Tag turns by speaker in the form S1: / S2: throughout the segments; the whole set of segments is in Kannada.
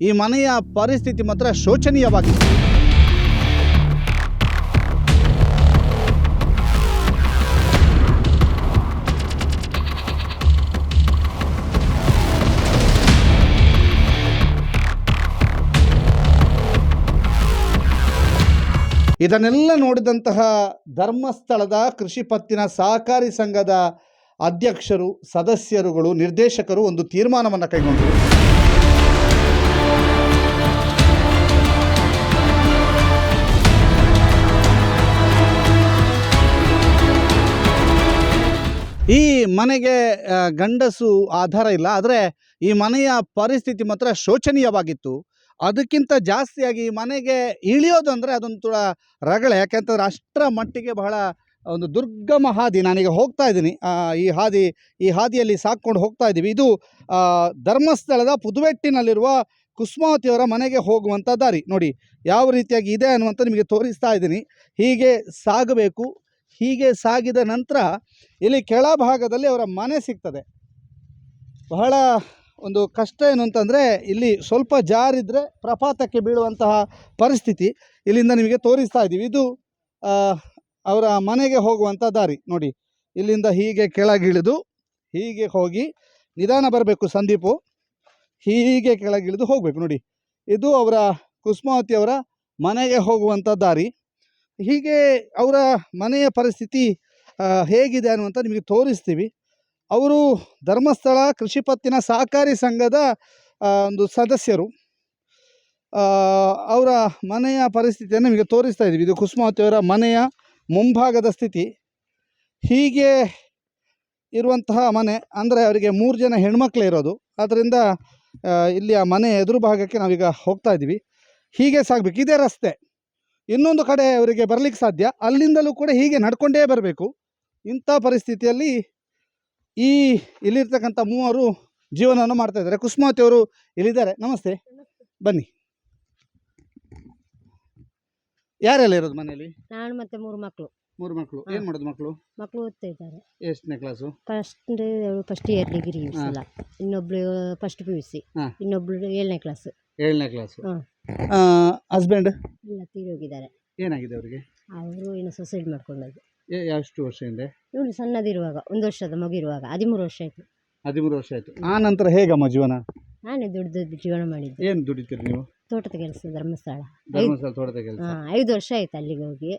S1: ಈ ಮನೆಯ ಪರಿಸ್ಥಿತಿ ಮಾತ್ರ ಶೋಚನೀಯವಾಗಿದೆ. ಇದನ್ನೆಲ್ಲ ನೋಡಿದಂತಹ ಧರ್ಮಸ್ಥಳದ ಕೃಷಿ ಪತ್ತಿನ ಸಹಕಾರಿ ಸಂಘದ ಅಧ್ಯಕ್ಷರು, ಸದಸ್ಯರುಗಳು, ನಿರ್ದೇಶಕರು ಒಂದು ತೀರ್ಮಾನವನ್ನು ಕೈಗೊಂಡರು ಮನೆಗೆ ಗಂಡಸು ಆಧಾರ ಇಲ್ಲ. ಆದರೆ ಈ ಮನೆಯ ಪರಿಸ್ಥಿತಿ ಮಾತ್ರ ಶೋಚನೀಯವಾಗಿತ್ತು. ಅದಕ್ಕಿಂತ ಜಾಸ್ತಿಯಾಗಿ ಈ ಮನೆಗೆ ಇಳಿಯೋದು ಅಂದರೆ ಅದೊಂದು ರಗಳೆ. ಯಾಕೆಂತಂದ್ರೆ ಅಷ್ಟರ ಮಟ್ಟಿಗೆ ಬಹಳ ಒಂದು ದುರ್ಗಮ ಹಾದಿ. ನಾನೀಗ ಹೋಗ್ತಾ ಇದ್ದೀನಿ. ಈ ಹಾದಿ, ಈ ಹಾದಿಯಲ್ಲಿ ಸಾಕ್ಕೊಂಡು ಹೋಗ್ತಾ ಇದ್ದೀವಿ. ಇದು ಧರ್ಮಸ್ಥಳದ ಪುದುವೆಟ್ಟಿನಲ್ಲಿರುವ ಕುಸುಮಾವತಿಯವರ ಮನೆಗೆ ಹೋಗುವಂಥ ದಾರಿ. ನೋಡಿ, ಯಾವ ರೀತಿಯಾಗಿ ಇದೆ ಅನ್ನುವಂಥ ನಿಮಗೆ ತೋರಿಸ್ತಾ ಇದ್ದೀನಿ. ಹೀಗೆ ಸಾಗಬೇಕು. ಹೀಗೆ ಸಾಗಿದ ನಂತರ ಇಲ್ಲಿ ಕೆಳಭಾಗದಲ್ಲಿ ಅವರ ಮನೆ ಸಿಗ್ತದೆ. ಬಹಳ ಒಂದು ಕಷ್ಟ ಏನು ಅಂತಂದರೆ ಇಲ್ಲಿ ಸ್ವಲ್ಪ ಜಾರಿದ್ರೆ ಪ್ರಪಾತಕ್ಕೆ ಬೀಳುವಂತಹ ಪರಿಸ್ಥಿತಿ ಇಲ್ಲಿಂದ ನಿಮಗೆ ತೋರಿಸ್ತಾ ಇದ್ದೀವಿ. ಇದು ಅವರ ಮನೆಗೆ ಹೋಗುವಂಥ ದಾರಿ. ನೋಡಿ, ಇಲ್ಲಿಂದ ಹೀಗೆ ಕೆಳಗಿಳಿದು ಹೀಗೆ ಹೋಗಿ ನಿಧಾನ ಬರಬೇಕು ಸಂದೀಪು. ಹೀಗೆ ಕೆಳಗಿಳಿದು ಹೋಗಬೇಕು. ನೋಡಿ, ಇದು ಅವರ ಕುಸುಮಾವತಿಯವರ ಮನೆಗೆ ಹೋಗುವಂಥ ದಾರಿ. ಹೀಗೆ ಅವರ ಮನೆಯ ಪರಿಸ್ಥಿತಿ ಹೇಗಿದೆ ಅನ್ನುವಂಥ ನಿಮಗೆ ತೋರಿಸ್ತೀವಿ. ಅವರು ಧರ್ಮಸ್ಥಳ ಕೃಷಿ ಪತ್ತಿನ ಸಹಕಾರಿ ಸಂಘದ ಒಂದು ಸದಸ್ಯರು. ಅವರ ಮನೆಯ ಪರಿಸ್ಥಿತಿಯನ್ನು ನಿಮಗೆ ತೋರಿಸ್ತಾ ಇದ್ದೀವಿ. ಇದು ಕುಸುಮಾವತಿಯವರ ಮನೆಯ ಮುಂಭಾಗದ ಸ್ಥಿತಿ. ಹೀಗೆ ಇರುವಂತಹ ಮನೆ, ಅಂದರೆ ಅವರಿಗೆ ಮೂರು ಜನ ಹೆಣ್ಮಕ್ಳೇ ಇರೋದು. ಆದ್ದರಿಂದ ಇಲ್ಲಿ ಆ ಮನೆ ಎದುರು ಭಾಗಕ್ಕೆ ನಾವೀಗ ಹೋಗ್ತಾ ಇದ್ದೀವಿ. ಹೀಗೆ ಸಾಗಬೇಕು. ಇದೇ ರಸ್ತೆ. ಇನ್ನೊಂದು ಕಡೆ ಅವರಿಗೆ ಬರಲಿಕ್ಕೆ ಸಾಧ್ಯ. ಅಲ್ಲಿಂದಲೂ ಕೂಡ ಹೀಗೆ ನಡ್ಕೊಂಡೇ ಬರಬೇಕು. ಇಂಥ ಪರಿಸ್ಥಿತಿಯಲ್ಲಿ ಈ ಇಲ್ಲಿರ್ತಕ್ಕಂಥ ಮೂವರು ಜೀವನವನ್ನು ಮಾಡ್ತಾ ಇದ್ದಾರೆ. ಕುಸುಮಾವತಿ ಅವರು ಇಲ್ಲಿದ್ದಾರೆ. ನಮಸ್ತೆ. ಬನ್ನಿ. ಯಾರೆಲ್ಲ ಇರೋದು ಮನೆಯಲ್ಲಿ?
S2: ನಾನು ಮತ್ತೆ ಮೂರು ಮಕ್ಕಳು
S1: ಮೂರು ಮಕ್ಕಳು. ಏನು ಮಾಡೋದು ಮಕ್ಕಳು
S2: ಮಕ್ಕಳು ಓದ್ತಾ ಇದ್ದಾರೆ.
S1: ಎಷ್ಟನೇ class
S2: first first year degree ಇನ್ನೊಬ್ಳು first P U C. ಇನ್ನೊಬ್ಳು ಏಳನೇ ಕ್ಲಾಸ್
S1: ಏಳನೇ ಕ್ಲಾಸು
S2: ಹಾ.
S1: ಹಸ್ಬೆಂಡ್
S2: ಎಲ್ಲ ತೀರೋಗಿದ್ದಾರೆ.
S1: ಏನಾಗಿದೆ ಅವರಿಗೆ?
S2: ಅವರು ಏನು ಸೊಸೈಡ್ ಮಾಡ್ಕೊಂಡದ್ದು.
S1: ಎಷ್ಟು ವರ್ಷ ಹಿಂದೆ?
S2: ಇವಳು ಸಣ್ಣದಿರುವಾಗ ಒಂದು ವರ್ಷದ ಮಗು ಇರುವಾಗ ಹದಿಮೂರು ವರ್ಷ ಆಯಿತು.
S1: ಹದಿಮೂರು ವರ್ಷ ಆಯಿತು. ಆ ನಂತರ ಹೇಗಮ್ಮ ಜೀವನ?
S2: ನಾನೇ ದುಡ್ದು ಜೀವನ ಮಾಡಿದ್ದೆ.
S1: ಏನು ದುಡಿತೀರಿ ನೀವು?
S2: ತೋಟದ ಕೆಲಸ ಧರ್ಮಸ್ಥಳ.
S1: ಧರ್ಮಸ್ಥಳ ತೋಟದ ಕೆಲಸ.
S2: ಹಾಂ ಐದು ವರ್ಷ ಆಯ್ತು ಅಲ್ಲಿಗೆ ಹೋಗಿ.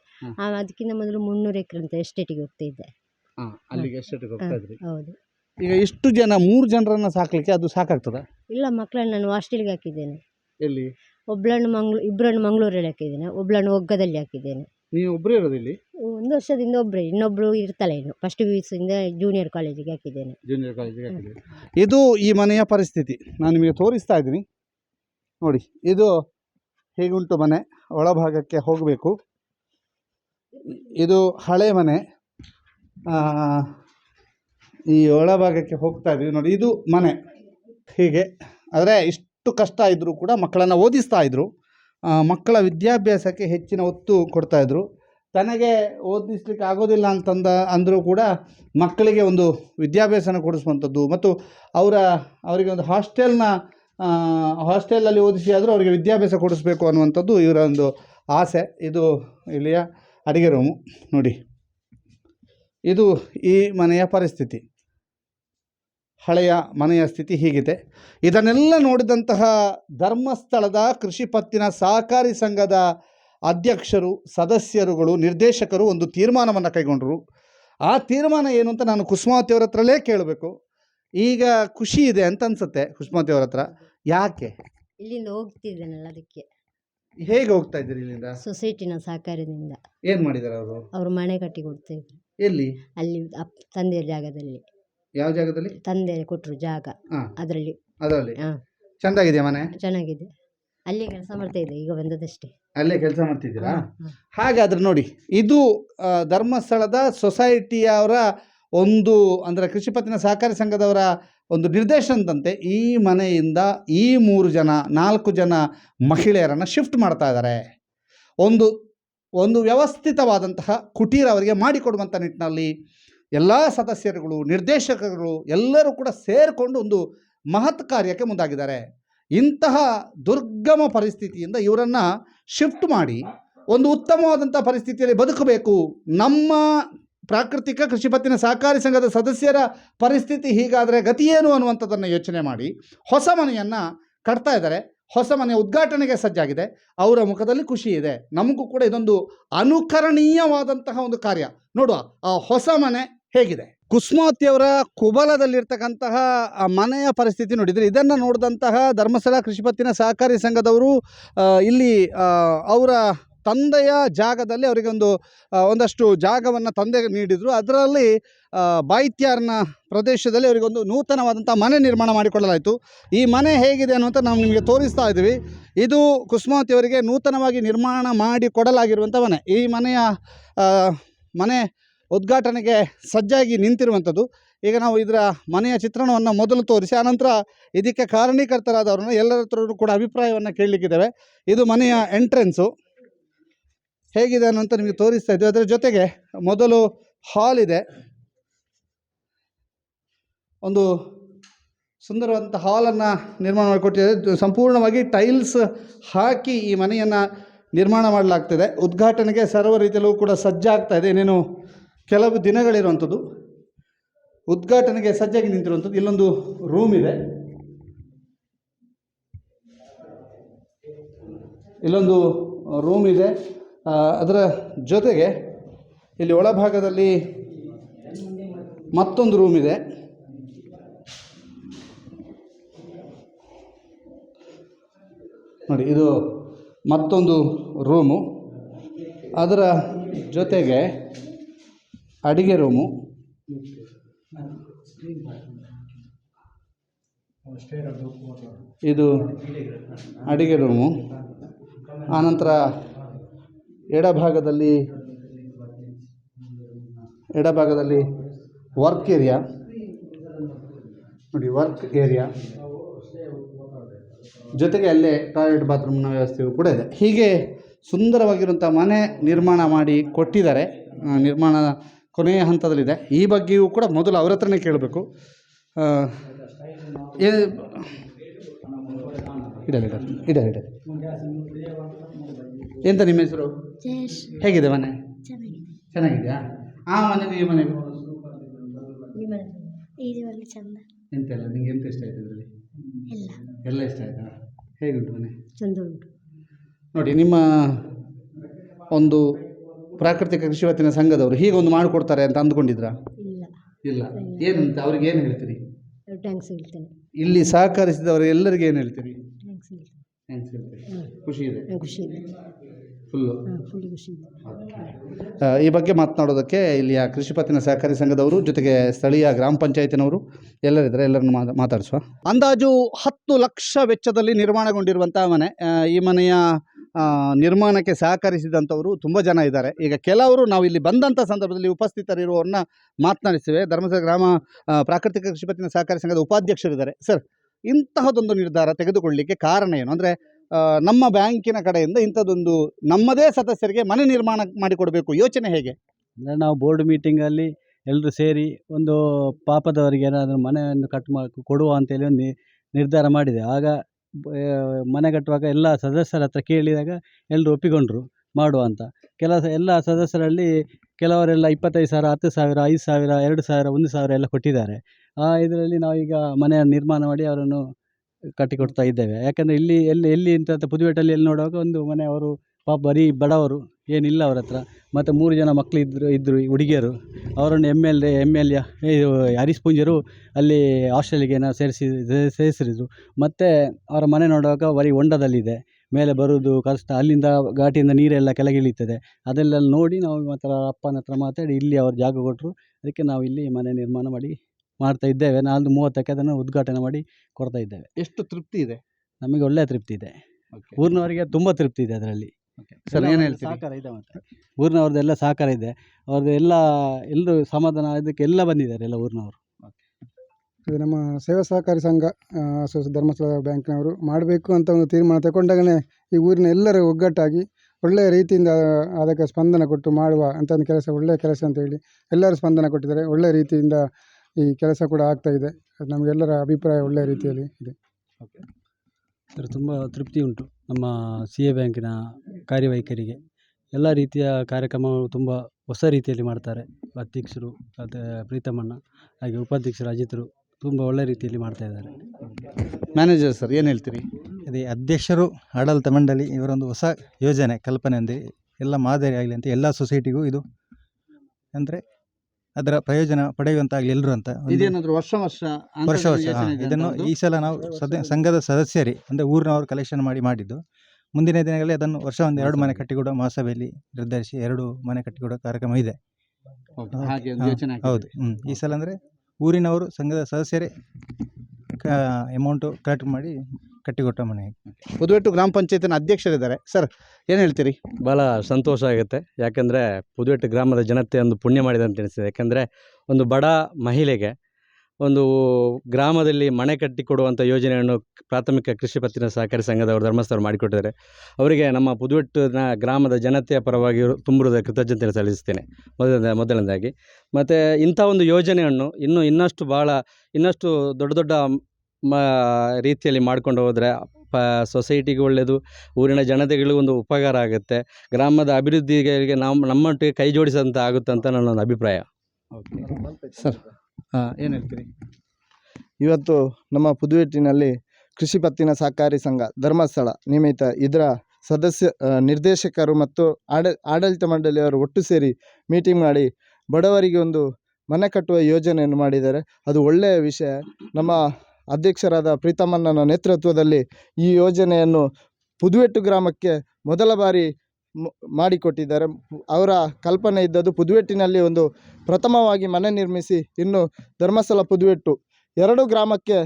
S2: ಅದಕ್ಕಿಂತ ಮೊದಲು ಮುನ್ನೂರು ಎಕರೆ ಅಂತ ಎಸ್ಟೇಟಿಗೆ ಹೋಗ್ತಾ ಇದ್ದೆ.
S1: ಹಾಂ ಅಲ್ಲಿಗೆ ಎಸ್ಟೇಟಿಗೆ ಹೋಗ್ತಾ ಇದ್ರಿ.
S2: ಹೌದು.
S1: ಈಗ ಇಷ್ಟು ಜನ ಮೂರು ಜನರನ್ನ ಸಾಕ್ಲಿಕ್ಕೆ ಅದು ಸಾಕಾಗ್ತದ?
S2: ಇಲ್ಲ ಮಕ್ಕಳನ್ನು ನಾನು ಹಾಸ್ಟೆಲ್ಗೆ ಹಾಕಿದ್ದೇನೆ.
S1: ಎಲ್ಲಿ?
S2: ಒಬ್ಳನ್ನು ಮಂಗ್ಳೂ ಇಬ್ಬರನ್ನು ಮಂಗಳೂರಲ್ಲಿ ಹಾಕಿದ್ದೇನೆ ಒಬ್ಳನ್ನು ಒಗ್ಗದಲ್ಲಿ ಹಾಕಿದ್ದೇನೆ.
S1: ನೀವು ಒಬ್ಬರೇ ಇರೋದು ಇಲ್ಲಿ?
S2: ಒಂದು ವರ್ಷದಿಂದ ಒಬ್ಬರೇ ಇನ್ನೊಬ್ರು ಇರ್ತಾಳೆ ಇನ್ನು. ಫಸ್ಟ್ ಪಿ ಯು ಜೂನಿಯರ್ ಕಾಲೇಜಿಗೆ ಹಾಕಿದ್ದೇನೆ.
S1: ಜೂನಿಯರ್ ಕಾಲೇಜಿಗೆ ಹಾಕಿದ್ದೀರಿ. ಇದು ಈ ಮನೆಯ ಪರಿಸ್ಥಿತಿ. ನಾನು ನಿಮಗೆ ತೋರಿಸ್ತಾ ಇದ್ದೀನಿ. ನೋಡಿ ಇದು ಹೇಗುಂಟು ಮನೆ ಒಳಭಾಗಕ್ಕೆ ಹೋಗಬೇಕು. ಇದು ಹಳೆ ಮನೆ. ಆ, ಈ ಒಳಭಾಗಕ್ಕೆ ಹೋಗ್ತಾ ಇದ್ದೀವಿ. ನೋಡಿ ಇದು ಮನೆ. ಹೀಗೆ. ಆದರೆ ಇಷ್ಟು ಕಷ್ಟ ಇದ್ದರೂ ಕೂಡ ಮಕ್ಕಳನ್ನು ಓದಿಸ್ತಾ ಇದ್ದರು ಮಕ್ಕಳ ವಿದ್ಯಾಭ್ಯಾಸಕ್ಕೆ ಹೆಚ್ಚಿನ ಒತ್ತು ಕೊಡ್ತಾ ಇದ್ದರು ತನಗೆ ಓದಿಸ್ಲಿಕ್ಕೆ ಆಗೋದಿಲ್ಲ ಅಂತಂದ, ಅಂದರೂ ಕೂಡ ಮಕ್ಕಳಿಗೆ ಒಂದು ವಿದ್ಯಾಭ್ಯಾಸನ ಕೊಡಿಸುವಂಥದ್ದು ಮತ್ತು ಅವರ, ಅವರಿಗೆ ಒಂದು ಹಾಸ್ಟೆಲ್ನ ಹಾಸ್ಟೆಲಲ್ಲಿ ಓದಿಸಿ ಆದರೂ ಅವರಿಗೆ ವಿದ್ಯಾಭ್ಯಾಸ ಕೊಡಿಸ್ಬೇಕು ಅನ್ನುವಂಥದ್ದು ಇವರ ಒಂದು ಆಸೆ. ಇದು ಇಲ್ಲಿಯ ಅಡುಗೆ ರೂಮು. ನೋಡಿ. ಇದು ಈ ಮನೆಯ ಪರಿಸ್ಥಿತಿ. ಹಳೆಯ ಮನೆಯ ಸ್ಥಿತಿ ಹೀಗಿದೆ. ಇದನ್ನೆಲ್ಲ ನೋಡಿದಂತಹ ಧರ್ಮಸ್ಥಳದ ಕೃಷಿ ಪತ್ತಿನ ಸಹಕಾರಿ ಸಂಘದ ಅಧ್ಯಕ್ಷರು ಸದಸ್ಯರುಗಳು ನಿರ್ದೇಶಕರು ಒಂದು ತೀರ್ಮಾನವನ್ನು ಕೈಗೊಂಡರು. ಆ ತೀರ್ಮಾನ ಏನು ಅಂತ ನಾನು ಕುಸುಮಾವತಿಯವ್ರ ಹತ್ರಲೇ ಕೇಳಬೇಕು. ಈಗ ಖುಷಿ ಇದೆ ಅಂತ ಅನ್ಸುತ್ತೆ ಕುಸುಮಾವತಿಯವ್ರ ಹತ್ರ. ಯಾಕೆ?
S2: ಇಲ್ಲಿಂದ ಹೋಗ್ತಿದ್ದೇನಲ್ಲ ಅದಕ್ಕೆ.
S1: ಹೇಗೆ ಹೋಗ್ತಾ ಇದ್ದೀರಿ ಇಲ್ಲಿಂದ?
S2: ಸೊಸೈಟಿನ ಸಹಕಾರದಿಂದ.
S1: ಏನು ಮಾಡಿದ್ದಾರೆ ಅವರು?
S2: ಅವರು ಮನೆ ಕಟ್ಟಿ ಕೊಡ್ತಿದ್ರು
S1: ಎಲ್ಲಿ?
S2: ಅಲ್ಲಿ ಅಪ್ ತಂದೆಯ ಜಾಗದಲ್ಲಿ.
S1: ಯಾವ ಜಾಗದಲ್ಲಿ?
S2: ತಂದೆ ಕೊಟ್ಟರು ಜಾಗ.
S1: ಹಾ.
S2: ಅದರಲ್ಲಿ.
S1: ಅದರಲ್ಲಿ.
S2: ಹಾ.
S1: ಚೆಂದಾಗಿದೆಯಾ ಮನೆ?
S2: ಚೆನ್ನಾಗಿದೆ. ಅಲ್ಲಿ ಕೆಲಸ ಮಾಡ್ತಾ ಇದೆ ಈಗ ಬಂದದಷ್ಟೇ.
S1: ಅಲ್ಲೇ ಕೆಲಸ ಮಾಡ್ತಿದ್ದೀರಾ. ಹಾಗಾದ್ರೆ ನೋಡಿ ಇದು ಆ, ಧರ್ಮಸ್ಥಳದ ಸೊಸೈಟಿಯವರ ಒಂದು ಅಂದರೆ ಕೃಷಿ ಪತ್ತಿನ ಸಹಕಾರಿ ಸಂಘದವರ ಒಂದು ನಿರ್ದೇಶನದಂತೆ ಈ ಮನೆಯಿಂದ ಈ ಮೂರು ಜನ ನಾಲ್ಕು ಜನ ಮಹಿಳೆಯರನ್ನು ಶಿಫ್ಟ್ ಮಾಡ್ತಾ ಇದ್ದಾರೆ. ಒಂದು ಒಂದು ವ್ಯವಸ್ಥಿತವಾದಂತಹ ಕುಟೀರ ಅವರಿಗೆ ಮಾಡಿಕೊಡುವಂಥ ನಿಟ್ಟಿನಲ್ಲಿ ಎಲ್ಲ ಸದಸ್ಯರುಗಳು ನಿರ್ದೇಶಕರು ಎಲ್ಲರೂ ಕೂಡ ಸೇರಿಕೊಂಡು ಒಂದು ಮಹತ್ ಕಾರ್ಯಕ್ಕೆ ಮುಂದಾಗಿದ್ದಾರೆ. ಇಂತಹ ದುರ್ಗಮ ಪರಿಸ್ಥಿತಿಯಿಂದ ಇವರನ್ನು ಶಿಫ್ಟ್ ಮಾಡಿ ಒಂದು ಉತ್ತಮವಾದಂಥ ಪರಿಸ್ಥಿತಿಯಲ್ಲಿ ಬದುಕಬೇಕು. ನಮ್ಮ ಪ್ರಾಕೃತಿಕ ಕೃಷಿ ಪತ್ತಿನ ಸಹಕಾರಿ ಸಂಘದ ಸದಸ್ಯರ ಪರಿಸ್ಥಿತಿ ಹೀಗಾದರೆ ಗತಿಯೇನು ಅನ್ನುವಂಥದ್ದನ್ನು ಯೋಚನೆ ಮಾಡಿ ಹೊಸ ಮನೆಯನ್ನು ಕಟ್ತಾ ಇದ್ದಾರೆ. ಹೊಸ ಮನೆ ಉದ್ಘಾಟನೆಗೆ ಸಜ್ಜಾಗಿದೆ. ಅವರ ಮುಖದಲ್ಲಿ ಖುಷಿ ಇದೆ. ನಮಗೂ ಕೂಡ ಇದೊಂದು ಅನುಕರಣೀಯವಾದಂತಹ ಒಂದು ಕಾರ್ಯ. ನೋಡುವ, ಆ ಹೊಸ ಮನೆ ಹೇಗಿದೆ? ಕುಸುಮಾವತಿಯವರ ಕುಬಲದಲ್ಲಿರ್ತಕ್ಕಂತಹ ಮನೆಯ ಪರಿಸ್ಥಿತಿ ನೋಡಿದರೆ, ಇದನ್ನು ನೋಡಿದಂತಹ ಧರ್ಮಸ್ಥಳ ಕೃಷಿ ಪತ್ತಿನ ಸಹಕಾರಿ ಸಂಘದವರು ಇಲ್ಲಿ ಅವರ ತಂದೆಯ ಜಾಗದಲ್ಲಿ ಅವರಿಗೆ ಒಂದು ಒಂದಷ್ಟು ಜಾಗವನ್ನು ತಂದೆ ನೀಡಿದರು. ಅದರಲ್ಲಿ ಬಾಯಿತ್ಯಾರ್ನ ಪ್ರದೇಶದಲ್ಲಿ ಅವರಿಗೊಂದು ನೂತನವಾದಂಥ ಮನೆ ನಿರ್ಮಾಣ ಮಾಡಿಕೊಳ್ಳಲಾಯಿತು. ಈ ಮನೆ ಹೇಗಿದೆ ಅನ್ನುವಂಥ ನಾವು ನಿಮಗೆ ತೋರಿಸ್ತಾ ಇದ್ದೀವಿ. ಇದು ಕುಸುಮಾವತಿಯವರಿಗೆ ನೂತನವಾಗಿ ನಿರ್ಮಾಣ ಮಾಡಿ ಕೊಡಲಾಗಿರುವಂಥ ಮನೆ. ಈ ಮನೆಯ ಮನೆ ಉದ್ಘಾಟನೆಗೆ ಸಜ್ಜಾಗಿ ನಿಂತಿರುವಂಥದ್ದು. ಈಗ ನಾವು ಇದರ ಮನೆಯ ಚಿತ್ರಣವನ್ನು ಮೊದಲು ತೋರಿಸಿ, ಆನಂತರ ಇದಕ್ಕೆ ಕಾರಣೀಕರ್ತರಾದವ್ರನ್ನ ಎಲ್ಲರ ಹತ್ರನೂ ಕೂಡ ಅಭಿಪ್ರಾಯವನ್ನು ಕೇಳಲಿಕ್ಕಿದ್ದೇವೆ. ಇದು ಮನೆಯ ಎಂಟ್ರೆನ್ಸು. ಹೇಗಿದೆ ಅನ್ನೋಂಥ ನಿಮಗೆ ತೋರಿಸ್ತಾ ಇದ್ದೀವಿ. ಅದರ ಜೊತೆಗೆ ಮೊದಲು ಹಾಲ್ ಇದೆ. ಒಂದು ಸುಂದರವಂತ ಹಾಲನ್ನು ನಿರ್ಮಾಣ ಮಾಡಿಕೊಟ್ಟಿದ್ದಾರೆ. ಸಂಪೂರ್ಣವಾಗಿ ಟೈಲ್ಸ್ ಹಾಕಿ ಈ ಮನೆಯನ್ನು ನಿರ್ಮಾಣ ಮಾಡಲಾಗ್ತಿದೆ. ಉದ್ಘಾಟನೆಗೆ ಸರ್ವ ರೀತಿಯಲ್ಲೂ ಕೂಡ ಸಜ್ಜಾಗ್ತಾ ಇದೆ. ಇನ್ನೇನು ಕೆಲವು ದಿನಗಳಿರುವಂಥದ್ದು, ಉದ್ಘಾಟನೆಗೆ ಸಜ್ಜಾಗಿ ನಿಂತಿರುವಂಥದ್ದು ಇಲ್ಲೊಂದು ರೂಮ್ ಇದೆ. ಇಲ್ಲೊಂದು ರೂಮ್ ಇದೆ. ಅದರ ಜೊತೆಗೆ ಇಲ್ಲಿ ಒಳಭಾಗದಲ್ಲಿ ಮತ್ತೊಂದು ರೂಮ್ ಇದೆ. ನೋಡಿ, ಇದು ಮತ್ತೊಂದು ರೂಮು ಅದರ ಜೊತೆಗೆ ಅಡಿಗೆ ರೂಮು ಇದು ಅಡಿಗೆ ರೂಮು ಆನಂತರ ಎಡಭಾಗದಲ್ಲಿ ಎಡಭಾಗದಲ್ಲಿ ವರ್ಕ್ ಏರಿಯಾ ನೋಡಿ ವರ್ಕ್ ಏರಿಯಾ ಜೊತೆಗೆ ಅಲ್ಲೇ ಟಾಯ್ಲೆಟ್ ಬಾತ್ರೂಮ್ನ ವ್ಯವಸ್ಥೆಯು ಕೂಡ ಇದೆ. ಹೀಗೆ ಸುಂದರವಾಗಿರುವಂಥ ಮನೆ ನಿರ್ಮಾಣ ಮಾಡಿ ಕೊಟ್ಟಿದ್ದಾರೆ. ನಿರ್ಮಾಣ ಕೊನೆಯ ಹಂತದಲ್ಲಿದೆ. ಈ ಬಗ್ಗೆಯೂ ಕೂಡ ಮೊದಲು ಅವರ ಹತ್ರನೇ ಕೇಳಬೇಕು. ಇಡಲಿ ಇಡ ಇಡ ಎಂತ ನಿಮ್ಮ ಹೆಸರು? ಹೇಗಿದೆ ಮನೆ?
S2: ಚೆನ್ನಾಗಿದೆ.
S1: ಚೆನ್ನಾಗಿದೆಯಾ? ಆ ಮನೆಗೂ? ಈ ಮನೆಗೂ
S2: ಚಂದ.
S1: ಎಂತೆಲ್ಲ ನಿಂಗೆ ಎಂತ ಇಷ್ಟ ಆಯ್ತು ಇದರಲ್ಲಿ?
S2: ಎಲ್ಲ.
S1: ಎಲ್ಲ ಇಷ್ಟ ಆಯ್ತಾ? ಹೇಗುಂಟು ಮನೆ?
S2: ಚಂದ ಉಂಟು.
S1: ನೋಡಿ ನಿಮ್ಮ ಒಂದು ಪ್ರಾಕೃತಿಕ ಕೃಷಿ ವತ್ತಿನ ಸಂಘದವರು ಹೀಗೊಂದು ಮಾಡಿಕೊಡ್ತಾರೆ ಅಂತ ಅಂದ್ಕೊಂಡಿದ್ರ?
S2: ಇಲ್ಲ.
S1: ಇಲ್ಲ. ಏನಂತ ಅವ್ರಿಗೆ ಏನು ಹೇಳ್ತೀರಿ?
S2: ಹೇಳ್ತೇನೆ.
S1: ಇಲ್ಲಿ ಸಹಕರಿಸಿದವರು ಎಲ್ಲರಿಗೆ ಏನು ಹೇಳ್ತೀರಿ?
S2: ಟ್ಯಾಂಕ್ಸ್ ಹೇಳ್ತೇನೆ.
S1: ಥ್ಯಾಂಕ್ಸ್ ಹೇಳ್ತೀರಿ ಖುಷಿ ಇದೆ.
S2: ಖುಷಿ ಇದೆ.
S1: ಫುಲ್ಲು
S2: ಫುಲ್ ಖುಷಿ ಇದೆ.
S1: ಈ ಬಗ್ಗೆ ಮಾತನಾಡೋದಕ್ಕೆ ಇಲ್ಲಿಯ ಕೃಷಿ ಪತ್ತಿನ ಸಹಕಾರಿ ಸಂಘದವರು ಜೊತೆಗೆ ಸ್ಥಳೀಯ ಗ್ರಾಮ ಪಂಚಾಯತಿನವರು ಎಲ್ಲರಿದ್ದಾರೆ ಎಲ್ಲರನ್ನು ಮಾತಾ ಮಾತಾಡಿಸುವ. ಅಂದಾಜು ಹತ್ತು ಲಕ್ಷ ವೆಚ್ಚದಲ್ಲಿ ನಿರ್ಮಾಣಗೊಂಡಿರುವಂಥ ಮನೆ ಈ ಮನೆಯ ನಿರ್ಮಾಣಕ್ಕೆ ಸಹಕರಿಸಿದಂಥವರು ತುಂಬ ಜನ ಇದ್ದಾರೆ. ಈಗ ಕೆಲವರು ನಾವು ಇಲ್ಲಿ ಬಂದಂಥ ಸಂದರ್ಭದಲ್ಲಿ ಉಪಸ್ಥಿತರಿರುವವ್ರನ್ನ ಮಾತನಾಡಿಸ್ತೇವೆ. ಧರ್ಮಸ್ಥಳ ಗ್ರಾಮ ಪ್ರಾಕೃತಿಕ ಕೃಷಿ ಪತ್ತಿನ ಸಹಕಾರಿ ಸಂಘದ ಉಪಾಧ್ಯಕ್ಷರಿದ್ದಾರೆ. ಸರ್, ಇಂತಹದೊಂದು ನಿರ್ಧಾರ ತೆಗೆದುಕೊಳ್ಳಲಿಕ್ಕೆ ಕಾರಣ ಏನು? ಅಂದರೆ ನಮ್ಮ ಬ್ಯಾಂಕಿನ ಕಡೆಯಿಂದ ಇಂಥದ್ದೊಂದು ನಮ್ಮದೇ ಸದಸ್ಯರಿಗೆ ಮನೆ ನಿರ್ಮಾಣ ಮಾಡಿಕೊಡಬೇಕು ಯೋಚನೆ ಹೇಗೆ?
S3: ಅಂದರೆ ನಾವು ಬೋರ್ಡ್ ಮೀಟಿಂಗಲ್ಲಿ ಎಲ್ಲರೂ ಸೇರಿ ಒಂದು ಪಾಪದವರಿಗೆ ಏನಾದರೂ ಮನೆಯನ್ನು ಕಟ್ ಮಾಡಿ ಕೊಡುವ ಅಂತೇಳಿ ಒಂದು ನಿರ್ಧಾರ ಮಾಡಿದೆ. ಆಗ ಮನೆ ಕಟ್ಟುವಾಗ ಎಲ್ಲ ಸದಸ್ಯರ ಹತ್ರ ಕೇಳಿದಾಗ ಎಲ್ಲರೂ ಒಪ್ಪಿಕೊಂಡ್ರು, ಮಾಡುವ ಅಂತ. ಕೆಲ ಎಲ್ಲ ಸದಸ್ಯರಲ್ಲಿ ಕೆಲವರೆಲ್ಲ ಇಪ್ಪತ್ತೈದು ಸಾವಿರ, ಹತ್ತು ಸಾವಿರ, ಐದು ಸಾವಿರ, ಎರಡು ಸಾವಿರ, ಒಂದು ಸಾವಿರ ಎಲ್ಲ ಕೊಟ್ಟಿದ್ದಾರೆ. ಆ ಇದರಲ್ಲಿ ನಾವೀಗ ಮನೆ ನಿರ್ಮಾಣ ಮಾಡಿ ಅವರನ್ನು ಕಟ್ಟಿಕೊಡ್ತಾ ಇದ್ದೇವೆ. ಯಾಕೆಂದರೆ ಇಲ್ಲಿ, ಎಲ್ಲಿ ಎಲ್ಲಿ ಅಂತ ಪುದುವೆಟ್ಟಲ್ಲಿ ಎಲ್ಲಿ ನೋಡುವಾಗ ಒಂದು ಮನೆ ಅವರು ಪಾಪ ಬರೀ ಬಡವರು ಏನಿಲ್ಲ ಅವ್ರ ಹತ್ರ. ಮತ್ತು ಮೂರು ಜನ ಮಕ್ಕಳು ಇದ್ದರು ಇದ್ದರು ಹುಡುಗಿಯರು. ಅವರನ್ನು M L A M L ಇದು ಹರೀಶ್ ಪೂಂಜರು ಅಲ್ಲಿ ಹಾಸ್ಟೆಲಿಗೆ ನಾವು ಸೇರಿಸಿ ಸೇರಿಸಿದ್ರು. ಮತ್ತು ಅವರ ಮನೆ ನೋಡುವಾಗ ಬರೀ ಹೊಂಡದಲ್ಲಿದೆ. ಮೇಲೆ ಬರೋದು ಕಷ್ಟ. ಅಲ್ಲಿಂದ ಘಾಟಿಯಿಂದ ನೀರೆಲ್ಲ ಕೆಳಗೆ ಇಳೀತದೆ ಅದೆಲ್ಲ ನೋಡಿ ನಾವು ಮಾತ್ರ ಅಪ್ಪನ ಹತ್ರ ಮಾತಾಡಿ ಇಲ್ಲಿ ಅವ್ರು ಜಾಗ ಕೊಟ್ಟರು. ಅದಕ್ಕೆ ನಾವು ಇಲ್ಲಿ ಮನೆ ನಿರ್ಮಾಣ ಮಾಡಿ ಮಾಡ್ತಾ ಇದ್ದೇವೆ. ನಾಲ್ದು ಮೂವತ್ತಕ್ಕೆ ಅದನ್ನು ಉದ್ಘಾಟನೆ ಮಾಡಿ ಕೊಡ್ತಾ ಇದ್ದೇವೆ.
S1: ಎಷ್ಟು ತೃಪ್ತಿ ಇದೆ?
S3: ನಮಗೆ ಒಳ್ಳೆಯ ತೃಪ್ತಿ ಇದೆ. ಊರಿನವರಿಗೆ ತುಂಬ ತೃಪ್ತಿ ಇದೆ ಅದರಲ್ಲಿ.
S1: ಸರ್ ಏನು ಹೇಳ್ತೀರಿ?
S3: ಸಹಕಾರ ಇದೆ ಮತ್ತೆ ಊರಿನವ್ರದ್ದು ಎಲ್ಲ ಸಹಕಾರ ಇದೆ. ಅವ್ರದ್ದು ಎಲ್ಲ ಎಲ್ಲರೂ ಸಮಾಧಾನ ಇದಕ್ಕೆ ಎಲ್ಲ ಬಂದಿದ್ದಾರೆ ಎಲ್ಲ ಊರಿನವರು.
S4: ಇದು ನಮ್ಮ ಸೇವಾ ಸಹಕಾರಿ ಸಂಘ ಆ, ಸೊ ಧರ್ಮಸ್ಥಳ ಬ್ಯಾಂಕ್ನವರು ಮಾಡಬೇಕು ಅಂತ ಒಂದು ತೀರ್ಮಾನ ತಗೊಂಡಾಗಲೇ ಈ ಊರಿನ ಎಲ್ಲರೂ ಒಗ್ಗಟ್ಟಾಗಿ ಒಳ್ಳೆಯ ರೀತಿಯಿಂದ ಅದಕ್ಕೆ ಸ್ಪಂದನ ಕೊಟ್ಟು ಮಾಡುವ ಅಂತ ಒಂದು ಕೆಲಸ ಒಳ್ಳೆಯ ಕೆಲಸ ಅಂತ ಹೇಳಿ ಎಲ್ಲರೂ ಸ್ಪಂದನ ಕೊಟ್ಟಿದ್ದಾರೆ. ಒಳ್ಳೆಯ ರೀತಿಯಿಂದ ಈ ಕೆಲಸ ಕೂಡ ಆಗ್ತಾ ಇದೆ. ಅದು ನಮಗೆಲ್ಲರ ಅಭಿಪ್ರಾಯ ಒಳ್ಳೆಯ ರೀತಿಯಲ್ಲಿ ಇದೆ. ಓಕೆ.
S3: ಸರ್ ತುಂಬ ತೃಪ್ತಿ ಉಂಟು. ನಮ್ಮ ಸಿ ಎ ಬ್ಯಾಂಕಿನ ಕಾರ್ಯವೈಖರಿಗೆ ಎಲ್ಲ ರೀತಿಯ ಕಾರ್ಯಕ್ರಮಗಳು ತುಂಬ ಹೊಸ ರೀತಿಯಲ್ಲಿ ಮಾಡ್ತಾರೆ. ಅಧ್ಯಕ್ಷರು ಮತ್ತು ಪ್ರೀತಮಣ್ಣ ಹಾಗೆ ಉಪಾಧ್ಯಕ್ಷರು ಅಜಿತರು ತುಂಬ ಒಳ್ಳೆ ರೀತಿಯಲ್ಲಿ ಮಾಡ್ತಾ ಇದ್ದಾರೆ.
S1: ಮ್ಯಾನೇಜರ್ ಸರ್ ಏನು ಹೇಳ್ತೀರಿ?
S5: ಅದೇ ಅಧ್ಯಕ್ಷರು ಆಡಳಿತ ಮಂಡಳಿ ಇವರೊಂದು ಹೊಸ ಯೋಜನೆ ಕಲ್ಪನೆ ಅಂದರೆ ಎಲ್ಲ ಮಾದರಿ ಆಗಲಿ ಅಂತ ಎಲ್ಲ ಸೊಸೈಟಿಗೂ ಇದು. ಅಂದರೆ ಅದರ ಪ್ರಯೋಜನ ಪಡೆಯುವಂತಾಗಲಿ ಎಲ್ಲರೂ ಅಂತ ಒಂದು
S1: ಇದೇನಾದ್ರು ವರ್ಷ ವರ್ಷ
S5: ವರ್ಷ ವರ್ಷ ಹಾ, ಇದನ್ನು ಈ ಸಲ ನಾವು ಸದ ಸಂಘದ ಸದಸ್ಯರೇ ಅಂದರೆ ಊರಿನವರು ಕಲೆಕ್ಷನ್ ಮಾಡಿ ಮಾಡಿದ್ದು. ಮುಂದಿನ ದಿನಗಳಲ್ಲಿ ಅದನ್ನು ವರ್ಷ ಒಂದು ಎರಡು ಮನೆ ಕಟ್ಟಿಕೊಡುವ ಮಹಾಸಭೆಯಲ್ಲಿ ನಿರ್ಧರಿಸಿ ಎರಡು ಮನೆ ಕಟ್ಟಿಕೊಡುವ ಕಾರ್ಯಕ್ರಮ ಇದೆ.
S1: ಹಾಗೆ ಒಂದು
S5: ಹಾ,
S1: ಯೋಚನೆ ಹಾಕಿದ್ದೀರಿ.
S5: ಹೌದು. ಹ್ಮ್. ಈ ಸಲ ಅಂದರೆ ಊರಿನವರು ಸಂಘದ ಸದಸ್ಯರೇ ಅಮೌಂಟು ಕಲೆಕ್ಟ್ ಮಾಡಿ ಕಟ್ಟಿಕೊಟ್ಟ ಮನೆ
S1: ಪುದುವೆಟ್ಟು ಗ್ರಾಮ ಪಂಚಾಯತಿನ ಅಧ್ಯಕ್ಷರಿದ್ದಾರೆ. ಸರ್ ಏನು ಹೇಳ್ತೀರಿ?
S6: ಭಾಳ ಸಂತೋಷ ಆಗುತ್ತೆ. ಯಾಕಂದರೆ ಪುದುವೆಟ್ಟು ಗ್ರಾಮದ ಜನತೆ ಒಂದು ಪುಣ್ಯ ಮಾಡಿದೆ ಅಂತ ಅನಿಸ್ತದೆ. ಯಾಕಂದರೆ ಒಂದು ಬಡ ಮಹಿಳೆಗೆ ಒಂದು ಗ್ರಾಮದಲ್ಲಿ ಮನೆ ಕಟ್ಟಿಕೊಡುವಂಥ ಯೋಜನೆಯನ್ನು ಪ್ರಾಥಮಿಕ ಕೃಷಿ ಪತ್ತಿನ ಸಹಕಾರಿ ಸಂಘದವರು ಧರ್ಮಸ್ಥರು ಮಾಡಿಕೊಟ್ಟಿದ್ದಾರೆ. ಅವರಿಗೆ ನಮ್ಮ ಪುದುವೆಟ್ಟಿನ ಗ್ರಾಮದ ಜನತೆಯ ಪರವಾಗಿ ತುಂಬುವುದ ಕೃತಜ್ಞತೆಯನ್ನು ಕೃತಜ್ಞತೆ ಸಲ್ಲಿಸ್ತೇನೆ ಮೊದಲ ಮೊದಲನೇದಾಗಿ. ಮತ್ತು ಇಂಥ ಒಂದು ಯೋಜನೆಯನ್ನು ಇನ್ನೂ ಇನ್ನಷ್ಟು ಭಾಳ ಇನ್ನಷ್ಟು ದೊಡ್ಡ ದೊಡ್ಡ ಮ ರೀತಿಯಲ್ಲಿ ಮಾಡ್ಕೊಂಡು ಹೋದರೆ ಪ ಸೊಸೈಟಿಗೆ ಒಳ್ಳೆಯದು ಊರಿನ ಜನತೆಗಳಿಗೂ ಒಂದು ಉಪಕಾರ ಆಗುತ್ತೆ. ಗ್ರಾಮದ ಅಭಿವೃದ್ಧಿಗೆ ನಮ್ಮ ನಮ್ಮೊಟ್ಟಿಗೆ ಕೈ ಜೋಡಿಸಂತ ಆಗುತ್ತೆ ಅಂತ ನನ್ನ ಒಂದು ಅಭಿಪ್ರಾಯ.
S1: ಸರ್ ಏನು ಹೇಳ್ತೀರಿ?
S7: ಇವತ್ತು ನಮ್ಮ ಪುದುವೆಟ್ಟಿನಲ್ಲಿ ಕೃಷಿ ಪತ್ತಿನ ಸಹಕಾರಿ ಸಂಘ ಧರ್ಮಸ್ಥಳ ನಿಮಿತ್ತ ಇದರ ಸದಸ್ಯ ನಿರ್ದೇಶಕರು ಮತ್ತು ಆಡ ಆಡಳಿತ ಮಂಡಳಿಯವರು ಒಟ್ಟು ಸೇರಿ ಮೀಟಿಂಗ್ ಮಾಡಿ ಬಡವರಿಗೆ ಒಂದು ಮನೆ ಕಟ್ಟುವ ಯೋಜನೆಯನ್ನು ಮಾಡಿದ್ದಾರೆ. ಅದು ಒಳ್ಳೆಯ ವಿಷಯ. ನಮ್ಮ ಅಧ್ಯಕ್ಷರಾದ ಪ್ರೀತಮಣ್ಣನ ನೇತೃತ್ವದಲ್ಲಿ ಈ ಯೋಜನೆಯನ್ನು ಪುದುವೆಟ್ಟು ಗ್ರಾಮಕ್ಕೆ ಮೊದಲ ಬಾರಿ ಮಾಡಿಕೊಟ್ಟಿದ್ದಾರೆ. ಅವರ ಕಲ್ಪನೆ ಇದ್ದದ್ದು ಪುದುವೆಟ್ಟಿನಲ್ಲಿ ಒಂದು ಪ್ರಥಮವಾಗಿ ಮನೆ ನಿರ್ಮಿಸಿ, ಇನ್ನು ಧರ್ಮಸ್ಥಳ ಪುದುವೆಟ್ಟು. ಎರಡು ಗ್ರಾಮಕ್ಕೆ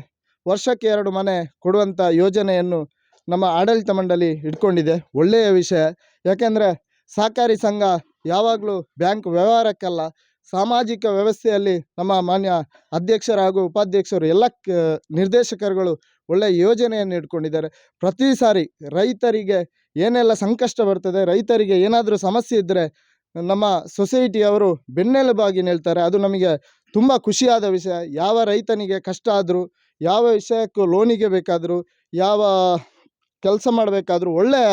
S7: ವರ್ಷಕ್ಕೆ ಎರಡು ಮನೆ ಕೊಡುವಂಥ ಯೋಜನೆಯನ್ನು ನಮ್ಮ ಆಡಳಿತ ಮಂಡಳಿ ಇಟ್ಕೊಂಡಿದೆ. ಒಳ್ಳೆಯ ವಿಷಯ. ಯಾಕೆಂದರೆ ಸಹಕಾರಿ ಸಂಘ ಯಾವಾಗಲೂ ಬ್ಯಾಂಕ್ ವ್ಯವಹಾರಕ್ಕಲ್ಲ ಸಾಮಾಜಿಕ ವ್ಯವಸ್ಥೆಯಲ್ಲಿ ನಮ್ಮ ಮಾನ್ಯ ಅಧ್ಯಕ್ಷರು ಹಾಗೂ ಉಪಾಧ್ಯಕ್ಷರು ಎಲ್ಲ ನಿರ್ದೇಶಕರುಗಳು ಒಳ್ಳೆಯ ಯೋಜನೆಯನ್ನು ಇಟ್ಕೊಂಡಿದ್ದಾರೆ. ಪ್ರತಿ ಸಾರಿ ರೈತರಿಗೆ ಏನೆಲ್ಲ ಸಂಕಷ್ಟ ಬರ್ತದೆ, ರೈತರಿಗೆ ಏನಾದರೂ ಸಮಸ್ಯೆ ಇದ್ದರೆ ನಮ್ಮ ಸೊಸೈಟಿಯವರು ಬೆನ್ನೆಲುಬಾಗಿ ನಿಲ್ತಾರೆ ಅದು ನಮಗೆ ತುಂಬ ಖುಷಿಯಾದ ವಿಷಯ. ಯಾವ ರೈತನಿಗೆ ಕಷ್ಟ ಆದರೂ, ಯಾವ ವಿಷಯಕ್ಕೂ ಲೋನಿಗೆ ಬೇಕಾದರೂ, ಯಾವ ಕೆಲಸ ಮಾಡಬೇಕಾದರೂ ಒಳ್ಳೆಯ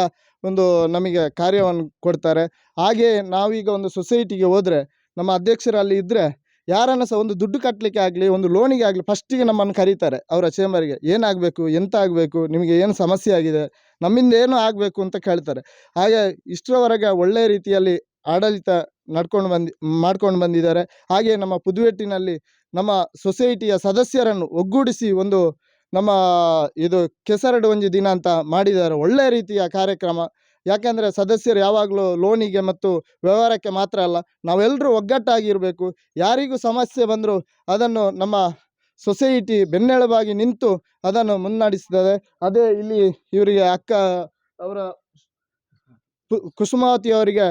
S7: ಒಂದು ನಮಗೆ ಕಾರ್ಯವನ್ನು ಕೊಡ್ತಾರೆ. ಹಾಗೆ ನಾವೀಗ ಒಂದು ಸೊಸೈಟಿಗೆ ಹೋದರೆ ನಮ್ಮ ಅಧ್ಯಕ್ಷರು ಅಲ್ಲಿ ಇದ್ದರೆ ಯಾರನ್ನು ಸಹ ಒಂದು ದುಡ್ಡು ಕಟ್ಟಲಿಕ್ಕೆ ಆಗಲಿ, ಒಂದು ಲೋನಿಗೆ ಆಗಲಿ ಫಸ್ಟಿಗೆ ನಮ್ಮನ್ನು ಕರೀತಾರೆ. ಅವರ ಚೇಂಬರ್ಗೆ ಏನಾಗಬೇಕು, ಎಂತ ಆಗಬೇಕು, ನಿಮಗೆ ಏನು ಸಮಸ್ಯೆ ಆಗಿದೆ, ನಮ್ಮಿಂದ ಏನು ಆಗಬೇಕು ಅಂತ ಕೇಳ್ತಾರೆ. ಹಾಗೆ ಇಷ್ಟರವರೆಗೆ ಒಳ್ಳೆಯ ರೀತಿಯಲ್ಲಿ ಆಡಳಿತ ನಡ್ಕೊಂಡು ಬಂದು, ಮಾಡ್ಕೊಂಡು ಬಂದಿದ್ದಾರೆ. ಹಾಗೆ ನಮ್ಮ ಪುದುವೆಟ್ಟಿನಲ್ಲಿ ನಮ್ಮ ಸೊಸೈಟಿಯ ಸದಸ್ಯರನ್ನು ಒಗ್ಗೂಡಿಸಿ ಒಂದು ನಮ್ಮ ಇದು ಕೆಸರಡು ಒಂಜಿ ದಿನ ಅಂತ ಮಾಡಿದ್ದಾರೆ. ಒಳ್ಳೆಯ ರೀತಿಯ ಕಾರ್ಯಕ್ರಮ. ಯಾಕೆಂದರೆ ಸದಸ್ಯರು ಯಾವಾಗಲೂ ಲೋನಿಗೆ ಮತ್ತು ವ್ಯವಹಾರಕ್ಕೆ ಮಾತ್ರ ಅಲ್ಲ ನಾವೆಲ್ಲರೂ ಒಗ್ಗಟ್ಟಾಗಿರಬೇಕು. ಯಾರಿಗೂ ಸಮಸ್ಯೆ ಬಂದರೂ ಅದನ್ನು ನಮ್ಮ ಸೊಸೈಟಿ ಬೆನ್ನೆಲುಬಾಗಿ ನಿಂತು ಅದನ್ನು ಮುನ್ನಡೆಸ್ತದೆ ಅದೇ ಇಲ್ಲಿ ಇವರಿಗೆ ಅಕ್ಕ ಅವರ ಕುಸುಮಾವತಿ ಅವರಿಗೆ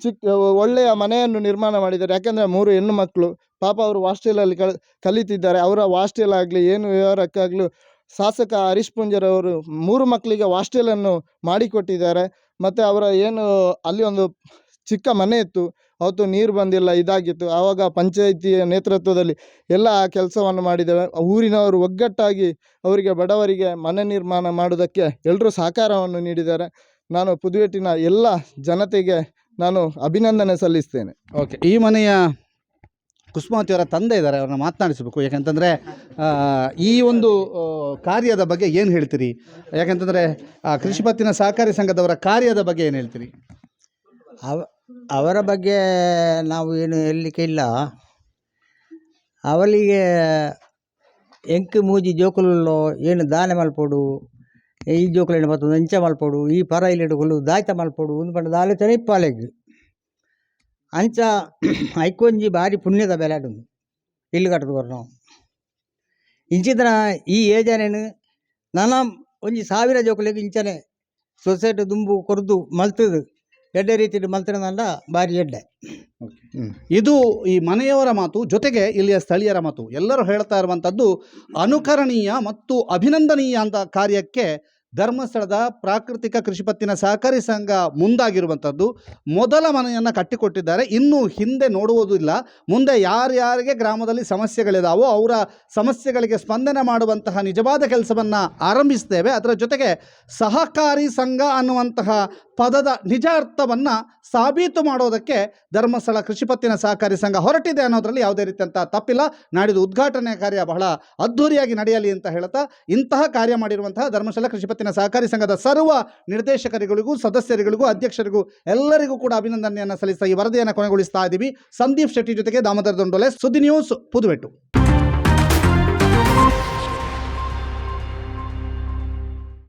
S7: ಚಿಕ್ಕ ಒಳ್ಳೆಯ ಮನೆಯನ್ನು ನಿರ್ಮಾಣ ಮಾಡಿದ್ದಾರೆ. ಯಾಕೆಂದರೆ ಮೂರು ಹೆಣ್ಣು ಮಕ್ಕಳು ಪಾಪ ಅವರು ಹಾಸ್ಟೆಲಲ್ಲಿ ಕಲ್ ಕಲಿತಿದ್ದಾರೆ. ಅವರ ಹಾಸ್ಟೆಲ್ ಆಗಲಿ, ಏನು ವ್ಯವಹಾರಕ್ಕಾಗಲೂ ಶಾಸಕ ಹರೀಶ್ ಪುಂಜರವರು ಮೂರು ಮಕ್ಕಳಿಗೆ ಹಾಸ್ಟೆಲನ್ನು ಮಾಡಿಕೊಟ್ಟಿದ್ದಾರೆ. ಮತ್ತು ಅವರ ಏನು ಅಲ್ಲಿ ಒಂದು ಚಿಕ್ಕ ಮನೆ ಇತ್ತು. ಅವತ್ತು ನೀರು ಬಂದಿಲ್ಲ, ಇದಾಗಿತ್ತು. ಆವಾಗ ಪಂಚಾಯಿತಿಯ ನೇತೃತ್ವದಲ್ಲಿ ಎಲ್ಲ ಆ ಕೆಲಸವನ್ನು ಮಾಡಿದ್ದೇವೆ. ಊರಿನವರು ಒಗ್ಗಟ್ಟಾಗಿ ಅವರಿಗೆ, ಬಡವರಿಗೆ ಮನೆ ನಿರ್ಮಾಣ ಮಾಡೋದಕ್ಕೆ ಎಲ್ಲರೂ ಸಹಕಾರವನ್ನು ನೀಡಿದ್ದಾರೆ. ನಾನು ಪುದುವೆಟ್ಟಿನ ಎಲ್ಲ ಜನತೆಗೆ ನಾನು ಅಭಿನಂದನೆ ಸಲ್ಲಿಸ್ತೇನೆ.
S1: ಓಕೆ. ಈ ಮನೆಯ ಕುಸುಮಾವತಿ ಅವರ ತಂದೆ ಇದ್ದಾರೆ, ಅವ್ರನ್ನ ಮಾತನಾಡಿಸಬೇಕು. ಯಾಕಂತಂದರೆ ಈ ಒಂದು ಕಾರ್ಯದ ಬಗ್ಗೆ ಏನು ಹೇಳ್ತೀರಿ? ಯಾಕಂತಂದರೆ ಕೃಷಿ ಪತ್ತಿನ ಸಹಕಾರಿ ಸಂಘದವರ ಕಾರ್ಯದ ಬಗ್ಗೆ ಏನು ಹೇಳ್ತೀರಿ?
S8: ಅವ, ಅವರ ಬಗ್ಗೆ ನಾವು ಏನು ಹೇಳಲಿಕ್ಕೆ ಇಲ್ಲ. ಅವಳಿಗೆ ಎಂಕ್ ಮೂಜಿ ಜೋಕುಲಲ್ಲೋ ಏನು ದಾನೆ ಮಲ್ಪೋಡು, ಈ ಜೋಕಲಿನ ಮತ್ತೊಂದು ಎಂಚ ಮಲ್ಪೋಡು, ಈ ಪರ ಇಲ್ಲಿಡುಗಳು ದಾಯ್ತ ಮಲ್ಪೋಡು, ಒಂದು ಪಂಡ ಆಲೋಚನೆ ಇಪ್ಪಾಲೆಗ್ ಅಂಚ ಐಕೊಂಜಿ ಬಾರಿ ಪುಣ್ಯದ ಬೆಲೆ ಉಂಡು ಇಲ್ಲು ಕಟ್ಟದು ನಾವು. ಇಂಚಿತನ ಈ ಯೋಜನೆನು ನನ್ನ ಒಂಜಿ ಸಾವಿರ ಜೋಕುಲೆಗ್ ಇಂಚನೆ ಸೊಸೈಟಿ ದುಂಬು ಕೊರ್ದು ಮಲ್ತದು. ಎಡ್ಡೆ ರೀತಿಯಲ್ಲಿ ಮಲ್ತಿರೋದಂಡ ಬಾರಿ ಎಡ್ಡೆ.
S1: ಇದು ಈ ಮನೆಯವರ ಮಾತು ಜೊತೆಗೆ ಇಲ್ಲಿಯ ಸ್ಥಳೀಯರ ಮಾತು ಎಲ್ಲರೂ ಹೇಳ್ತಾ ಇರುವಂಥದ್ದು ಅನುಕರಣೀಯ ಮತ್ತು ಅಭಿನಂದನೀಯ ಅಂತ ಕಾರ್ಯಕ್ಕೆ ಧರ್ಮಸ್ಥಳದ ಪ್ರಾಕೃತಿಕ ಕೃಷಿ ಪತ್ತಿನ ಸಹಕಾರಿ ಸಂಘ ಮುಂದಾಗಿರುವಂಥದ್ದು. ಮೊದಲ ಮನೆಯನ್ನು ಕಟ್ಟಿಕೊಟ್ಟಿದ್ದಾರೆ. ಇನ್ನು ಹಿಂದೆ ನೋಡುವುದಿಲ್ಲ ಮುಂದೆ ಯಾರ್ಯಾರಿಗೆ ಗ್ರಾಮದಲ್ಲಿ ಸಮಸ್ಯೆಗಳಿದಾವೋ ಅವರ ಸಮಸ್ಯೆಗಳಿಗೆ ಸ್ಪಂದನೆ ಮಾಡುವಂತಹ ನಿಜವಾದ ಕೆಲಸವನ್ನು ಆರಂಭಿಸ್ತೇವೆ. ಅದರ ಜೊತೆಗೆ ಸಹಕಾರಿ ಸಂಘ ಅನ್ನುವಂತಹ ಪದದ ನಿಜ ಅರ್ಥವನ್ನು ಸಾಬೀತು ಮಾಡೋದಕ್ಕೆ ಧರ್ಮಸ್ಥಳ ಕೃಷಿ ಪತ್ತಿನ ಸಹಕಾರಿ ಸಂಘ ಹೊರಟಿದೆ ಅನ್ನೋದರಲ್ಲಿ ಯಾವುದೇ ರೀತಿಯಂಥ ತಪ್ಪಿಲ್ಲ. ನಾಡಿದ್ದು ಉದ್ಘಾಟನೆ ಕಾರ್ಯ ಬಹಳ ಅದ್ಧೂರಿಯಾಗಿ ನಡೆಯಲಿ ಅಂತ ಹೇಳ್ತಾ ಇಂತಹ ಕಾರ್ಯ ಮಾಡಿರುವಂತಹ ಧರ್ಮಸ್ಥಳ ಕೃಷಿ ಪತ್ತಿನ ಸಹಕಾರಿ ಸಂಘದ ಸರ್ವ ನಿರ್ದೇಶಕರುಗಳಿಗೂ, ಸದಸ್ಯರುಗಳಿಗೂ, ಅಧ್ಯಕ್ಷರಿಗೂ ಎಲ್ಲರಿಗೂ ಕೂಡ ಅಭಿನಂದನೆಯನ್ನು ಸಲ್ಲಿಸ್ತಾ ಈ ವರದಿಯನ್ನು ಕೊನೆಗೊಳಿಸ್ತಾ ಇದ್ದೀವಿ ಸಂದೀಪ್ ಶೆಟ್ಟಿ ಜೊತೆಗೆ ದಾಮೋದರ ದೊಂಡೋಲೆ, ಸುದ್ದಿ ನ್ಯೂಸ್ ಪುದುವೆಟ್ಟು.